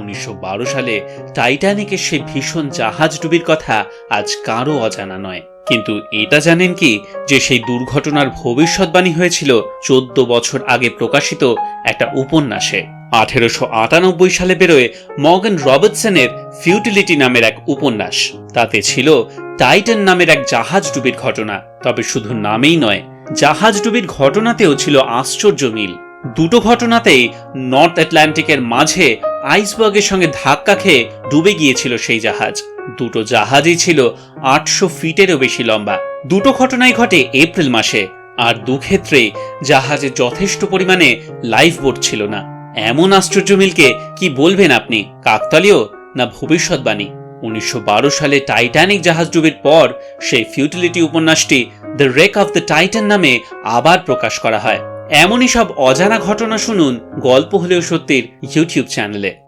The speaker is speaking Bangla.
উনিশশো বারো সালে টাইটানিকের সেই ভীষণ জাহাজ ডুবির কথা আজ কারও অজানা নয়। কিন্তু এটা জানেন কি যে সেই দুর্ঘটনার ভবিষ্যৎবাণী হয়েছিল চোদ্দ বছর আগে প্রকাশিত একটা উপন্যাসে। আঠেরোশো আটানব্বই সালে বেরোয় মর্গান রবার্টসনের ফিউটিলিটি নামের এক উপন্যাস। তাতে ছিল টাইটান নামের এক জাহাজ ডুবির ঘটনা, তবে শুধু নামেই নয়, জাহাজ ডুবির ঘটনাতেও ছিল আশ্চর্য মিল। দুটো ঘটনাতেই নর্থ আটলান্টিকের মাঝে আইসবার্গের সঙ্গে ধাক্কা খেয়ে ডুবে গিয়েছিল সেই জাহাজ। দুটো জাহাজই ছিল আটশো ফিটেরও বেশি লম্বা। দুটো ঘটনাই ঘটে এপ্রিল মাসে, আর দুক্ষেত্রেই জাহাজে যথেষ্ট পরিমাণে লাইফ বোট ছিল না। এমন আশ্চর্য মিলকে কি বলবেন আপনি, কাকতালীয় না ভবিষ্যৎবাণী? উনিশশো বারো সালে টাইটানিক জাহাজ ডুবির পর সেই ফিউটিলিটি উপন্যাসটি the Wreck of the Titan নামে আবার প্রকাশ করা হয়। এমনই সব অজানা ঘটনা শুনুন গল্প হলেও সত্যের ইউটিউব চ্যানেলে।